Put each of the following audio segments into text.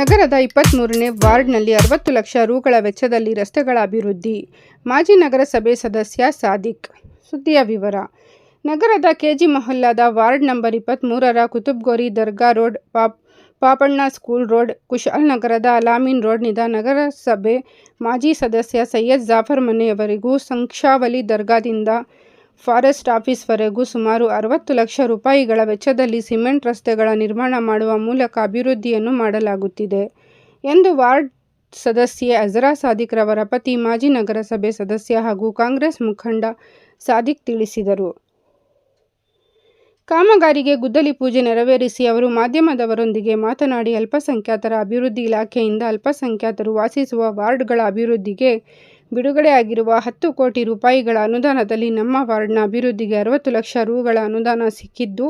ನಗರದ ಇಪ್ಪತ್ತ್ಮೂರನೇ ವಾರ್ಡ್ನಲ್ಲಿ ಅರವತ್ತು ಲಕ್ಷ ರೂಗಳ ವೆಚ್ಚದಲ್ಲಿ ರಸ್ತೆಗಳ ಅಭಿವೃದ್ಧಿ. ಮಾಜಿ ನಗರಸಭೆ ಸದಸ್ಯ ಸಾದಿಕ್. ಸುದ್ದಿಯ ವಿವರ. ನಗರದ ಕೆಜಿ ಮೊಹಲ್ಲಾದ ವಾರ್ಡ್ ನಂಬರ್ ಇಪ್ಪತ್ತ್ಮೂರರ ಕುತುಬ್ಗೋರಿ ದರ್ಗಾ ರೋಡ್, ಪಾಪ್, ಪಾಪಣ್ಣ ಸ್ಕೂಲ್ ರೋಡ್, ಕುಶಾಲ್ ನಗರದ ಅಲಾಮಿನ್ ರೋಡ್ನಿಂದ ನಗರಸಭೆ ಮಾಜಿ ಸದಸ್ಯ ಸೈಯದ್ ಜಾಫರ್ ಮನೆಯವರೆಗೂ ಸಂಕ್ಷಾವಲಿ ದರ್ಗಾದಿಂದ ಫಾರೆಸ್ಟ್ ಆಫೀಸ್ವರೆಗೂ ಸುಮಾರು ಅರವತ್ತು ಲಕ್ಷ ರೂಪಾಯಿಗಳ ವೆಚ್ಚದಲ್ಲಿ ಸಿಮೆಂಟ್ ರಸ್ತೆಗಳ ನಿರ್ಮಾಣ ಮಾಡುವ ಮೂಲಕ ಅಭಿವೃದ್ಧಿಯನ್ನು ಮಾಡಲಾಗುತ್ತಿದೆ ಎಂದು ವಾರ್ಡ್ ಸದಸ್ಯೆ ಅಜರಾ ಸಾದಿಕ್ ರವರ ಪತಿ ಮಾಜಿ ನಗರಸಭೆ ಸದಸ್ಯ ಹಾಗೂ ಕಾಂಗ್ರೆಸ್ ಮುಖಂಡ ಸಾದಿಕ್ ತಿಳಿಸಿದರು. ಕಾಮಗಾರಿಗೆ ಗುದ್ದಲಿ ಪೂಜೆ ನೆರವೇರಿಸಿ ಅವರು ಮಾಧ್ಯಮದವರೊಂದಿಗೆ ಮಾತನಾಡಿ, ಅಲ್ಪಸಂಖ್ಯಾತರ ಅಭಿವೃದ್ಧಿ ಇಲಾಖೆಯಿಂದ ಅಲ್ಪಸಂಖ್ಯಾತರು ವಾಸಿಸುವ ವಾರ್ಡ್ಗಳ ಅಭಿವೃದ್ಧಿಗೆ ಬಿಡುಗಡೆಯಾಗಿರುವ ಹತ್ತು ಕೋಟಿ ರೂಪಾಯಿಗಳ ಅನುದಾನದಲ್ಲಿ ನಮ್ಮ ವಾರ್ಡ್ನ ಅಭಿವೃದ್ಧಿಗೆ ಅರವತ್ತು ಲಕ್ಷ ರೂಗಳ ಅನುದಾನ ಸಿಕ್ಕಿದ್ದು,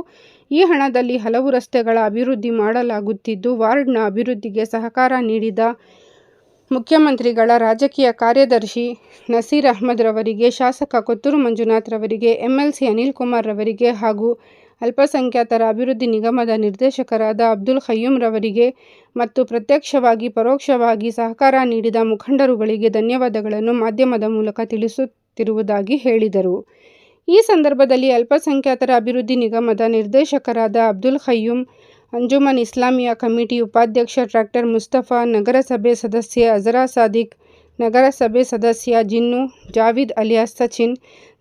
ಈ ಹಣದಲ್ಲಿ ಹಲವು ರಸ್ತೆಗಳ ಅಭಿವೃದ್ಧಿ ಮಾಡಲಾಗುತ್ತಿದ್ದು, ವಾರ್ಡ್ನ ಅಭಿವೃದ್ಧಿಗೆ ಸಹಕಾರ ನೀಡಿದ ಮುಖ್ಯಮಂತ್ರಿಗಳ ರಾಜಕೀಯ ಕಾರ್ಯದರ್ಶಿ ನಸೀರ್ ಅಹ್ಮದ್ ರವರಿಗೆ, ಶಾಸಕ ಕೊತ್ತೂರು ಮಂಜುನಾಥ್ ರವರಿಗೆ, ಎಂಎಲ್ಸಿ ಅನಿಲ್ ಕುಮಾರ್ ರವರಿಗೆ ಹಾಗೂ ಅಲ್ಪಸಂಖ್ಯಾತರ ಅಭಿವೃದ್ಧಿ ನಿಗಮದ ನಿರ್ದೇಶಕರಾದ ಅಬ್ದುಲ್ ಖಯ್ಯೂಮ್ರವರಿಗೆ ಮತ್ತು ಪ್ರತ್ಯಕ್ಷವಾಗಿ ಪರೋಕ್ಷವಾಗಿ ಸಹಕಾರ ನೀಡಿದ ಮುಖಂಡರುಗಳಿಗೆ ಧನ್ಯವಾದಗಳನ್ನು ಮಾಧ್ಯಮದ ಮೂಲಕ ತಿಳಿಸುತ್ತಿರುವುದಾಗಿ ಹೇಳಿದರು. ಈ ಸಂದರ್ಭದಲ್ಲಿ ಅಲ್ಪಸಂಖ್ಯಾತರ ಅಭಿವೃದ್ಧಿ ನಿಗಮದ ನಿರ್ದೇಶಕರಾದ ಅಬ್ದುಲ್ ಖಯ್ಯೂಮ್, ಅಂಜುಮನ್ ಇಸ್ಲಾಮಿಯಾ ಕಮಿಟಿ ಉಪಾಧ್ಯಕ್ಷ ಡಾಕ್ಟರ್ ಮುಸ್ತಫಾ, ನಗರಸಭೆ ಸದಸ್ಯೆ ಅಜರಾ ಸಾದಿಕ್ ನಗರಸಭೆ ಸದಸ್ಯ ಜಿನ್ನು ಜಾವೀದ್ ಅಲಿಯಾಸ್ ಸಚಿನ್,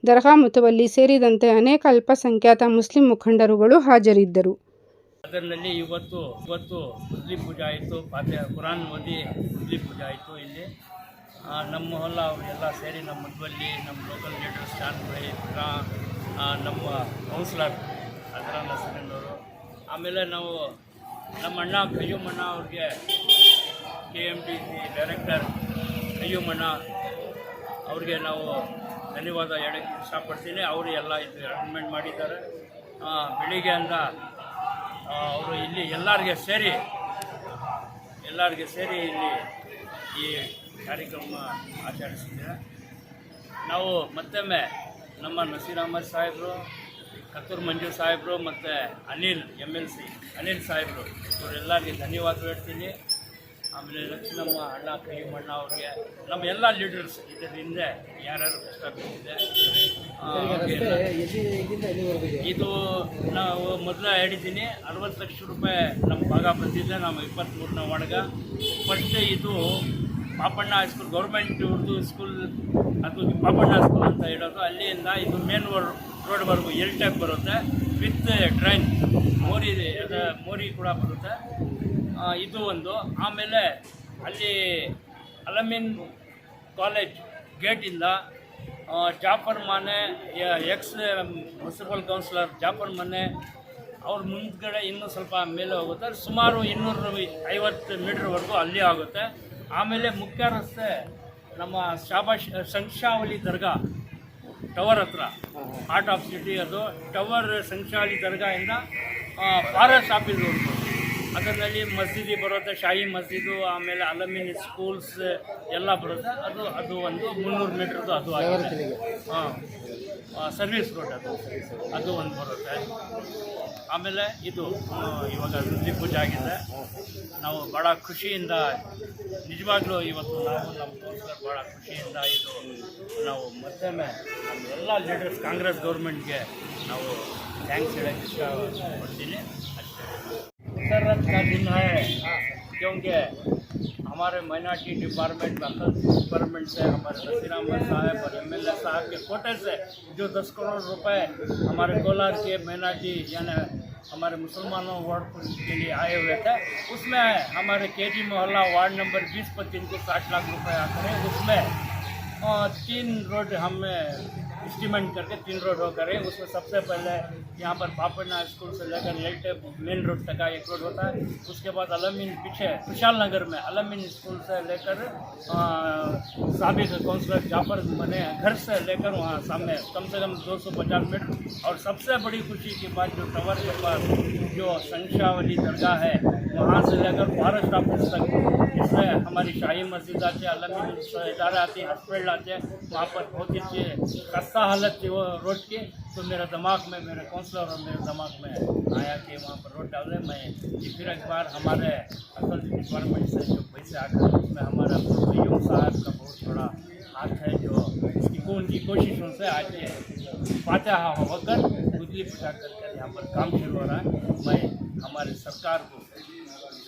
ದರ್ಗಾ ಮುತವಲ್ಲಿ ಸೇರಿದಂತೆ ಅನೇಕ ಅಲ್ಪಸಂಖ್ಯಾತ ಮುಸ್ಲಿಂ ಮುಖಂಡರುಗಳು ಹಾಜರಿದ್ದರು. ಅದರಲ್ಲಿ ಇವತ್ತು ಇವತ್ತು ಮುಸ್ಲಿಂ ಪೂಜೆ ಆಯಿತು. ಪಾತ್ರೆ, ಕುರಾನ್ ಓದಿ ಮುಸ್ಲಿಂ ಪೂಜೆ ಆಯಿತು ಇಲ್ಲಿ. ನಮ್ಮ ಹೊಲ ಅವರೆಲ್ಲ ಸೇರಿ ನಮ್ಮ ಮದುವಲ್ಲಿ ನಮ್ಮ ಲೋಕಲ್ ಲೀಡರ್ಸ್ ಸ್ಟಾನ್ ನಮ್ಮ ಕೌನ್ಸಿಲರ್ ಅದರ ನಸೀರನ್ನವರು ಆಮೇಲೆ ನಾವು ನಮ್ಮ ಅಣ್ಣ ಕಯ್ಯೂಮಣ್ಣ ಅವ್ರಿಗೆ K M D C director ಮಣ್ಣ, ಅವ್ರಿಗೆ ನಾವು ಧನ್ಯವಾದ ಹೇಳಕ್ಕೆ ಇಷ್ಟಪಡ್ತೀನಿ. ಅವರು ಎಲ್ಲ ಇದು ಅರೇಂಜ್ಮೆಂಟ್ ಮಾಡಿದ್ದಾರೆ. ಬೆಳಿಗ್ಗೆ ಅಂದ ಅವರು ಇಲ್ಲಿ ಎಲ್ಲರಿಗೆ ಸೇರಿ ಎಲ್ಲರಿಗೆ ಸೇರಿ ಇಲ್ಲಿ ಈ ಕಾರ್ಯಕ್ರಮ ಆಚರಿಸಿದ್ದಾರೆ ನಾವು ಮತ್ತೊಮ್ಮೆ ನಮ್ಮ ನಸೀರ್ ಅಹಮದ್ ಸಾಹೇಬರು, ಕತ್ತೂರು ಮಂಜು ಸಾಹೇಬರು ಮತ್ತು Anil M L C, Anil ಸಾಹೇಬರು, ಇವರೆಲ್ಲರಿಗೆ ಧನ್ಯವಾದ ಹೇಳ್ತೀನಿ. ಆಮೇಲೆ ಲಕ್ಷ್ಮಮ್ಮ ಅಣ್ಣ ಕೈಮಣ್ಣ ಅವ್ರಿಗೆ ನಮ್ಮ ಎಲ್ಲ ಲೀಡರ್ಸ್ ಇದರ ಹಿಂದೆ ಯಾರ್ಯಾರು ಕಷ್ಟ ಬಿದ್ದಿದೆ ಇದು? ನಾವು ಮೊದಲು ಹೇಳಿದ್ದೀನಿ ಅರವತ್ತು ಲಕ್ಷ ರೂಪಾಯಿ ನಮ್ಮ ಭಾಗ ಬಂದಿದೆ ನಮ್ಮ ಇಪ್ಪತ್ತ್ಮೂರನೇ ಒಳಗ ಫಸ್ಟ್ ಇದು Papanna high school government Urdu school ಅದು ಪಾಪಣ್ಣ ಸ್ಕೂಲ್ ಅಂತ ಹೇಳೋದು. ಅಲ್ಲಿಂದ ಇದು ಮೇನ್ ರೋಡ್ವರೆಗೂ ಎಲ್ ಟೈಪ್ ಬರುತ್ತೆ ವಿತ್ ಟ್ರೈನ್ ಮೋರಿ ಮೋರಿ ಕೂಡ ಬರುತ್ತೆ. ಇದು ಒಂದು. ಆಮೇಲೆ ಅಲ್ಲಿ Alamin college ಗೇಟಿಂದ Jafar Mane ex municipal councillor Jafar Mane ಅವ್ರ ಮುಂದ್ಗಡೆ ಇನ್ನೂ ಸ್ವಲ್ಪ ಮೇಲೆ ಹೋಗುತ್ತೆ. ಸುಮಾರು ಇನ್ನೂರು ಐವತ್ತು ಮೀಟ್ರ್ವರೆಗೂ ಅಲ್ಲಿ ಆಗುತ್ತೆ. ಆಮೇಲೆ ಮುಖ್ಯ ರಸ್ತೆ ನಮ್ಮ ಶಾಬಾಶ್ ಸಂಕ್ಷಾವಳಿ ದರ್ಗಾ ಟವರ್ ಹತ್ರ ಹಾರ್ಟ್ ಆಫ್ ಸಿಟಿ ಅದು ಟವರ್ ಸಂಕ್ಷಾವಳಿ ದರ್ಗಾಯಿಂದ ಫಾರೆಸ್ಟ್ ಆಫೀಸ್ವರೆಗೂ ಅದರಲ್ಲಿ ಮಸೀದಿ ಬರುತ್ತೆ ಶಾಹಿ ಮಸೀದು ಆಮೇಲೆ ಅಲಮಿನ್ ಸ್ಕೂಲ್ಸ್ ಎಲ್ಲ ಬರುತ್ತೆ. ಅದು ಅದು ಒಂದು ಮುನ್ನೂರು ಮೀಟ್ರದ್ದು ಅದು ಆಗಿದೆ. ಹಾಂ. ಸರ್ವಿಸ್ ರೋಡ್ ಅದು. ಅದು ಒಂದು ಬರುತ್ತೆ. ಆಮೇಲೆ ಇದು ಇವಾಗ ವೃದ್ಧಿ ಪೂಜೆ ಆಗಿದೆ. ನಾವು ಭಾಳ ಖುಷಿಯಿಂದ ನಿಜವಾಗ್ಲೂ ಇವತ್ತು ನಾವು ನಮ್ಮ ಕೌನ್ಸಿಲರ್ ಭಾಳ ಖುಷಿಯಿಂದ ಇದು ನಾವು ಮತ್ತೊಮ್ಮೆ ನಮ್ಮ ಎಲ್ಲ ಲೀಡರ್ಸ್ ಕಾಂಗ್ರೆಸ್ ಗೌರ್ಮೆಂಟ್ಗೆ ನಾವು ಥ್ಯಾಂಕ್ಸ್ ಹೇಳೋಕ್ಕೆ ಇಷ್ಟಪಡ್ತೀನಿ. शरत का दिन है। क्योंकि हमारे माइनॉरिटी डिपार्टमेंट का डिपार्टमेंट से, हमारे वसीर अहमद साहब और एम एल ए साहब के कोटे से जो दस करोड़ रुपए हमारे कोलार के माइनॉरिटी यानी हमारे मुसलमानों वार्ड के लिए आए हुए थे, उसमें हमारे के टी मोहल्ला वार्ड नंबर बीस पर जिनको साठ लाख रुपए आते हैं उसमें तीन रोड हमें एस्टिमेट करके तीन रोड हो करे। उसमें सबसे पहले यहाँ पर पापड़ना स्कूल से लेकर लेट मेन रोड तक का एक रोड होता है। उसके बाद अलमीन पीछे खुशहाल नगर में अलमिन स्कूल से लेकर सबक काउंसलर जाफ़र मने घर से लेकर वहाँ सामने कम से कम 250 मीटर और सबसे बड़ी खुशी की बात जो टवर के पास जो संशावली दरगाह है, वहाँ से लेकर फॉरेस्ट ऑफ़िस तक इसमें हमारी शाही मस्जिद आती है अलमीन इदारा आती है हॉस्पिटल आते हैं, वहाँ पर बहुत ही खस्ता हालत थी वो रोड की तो मेरा दिमाग में, मेरे काउंसलर और मेरे दिमाग में आया कि वहाँ पर रोड डाले मैं। ये फिर एक बार हमारे असल डिपार्टमेंट से जो पैसे आकर उसमें हमारा यूम साहब का बहुत बड़ा हाथ है जो इसकी उनकी कोशिशों से आज फातह होकर गुजली पूजा कर कर यहाँ पर काम शुरू हो रहा है। मैं, हमारी सरकार को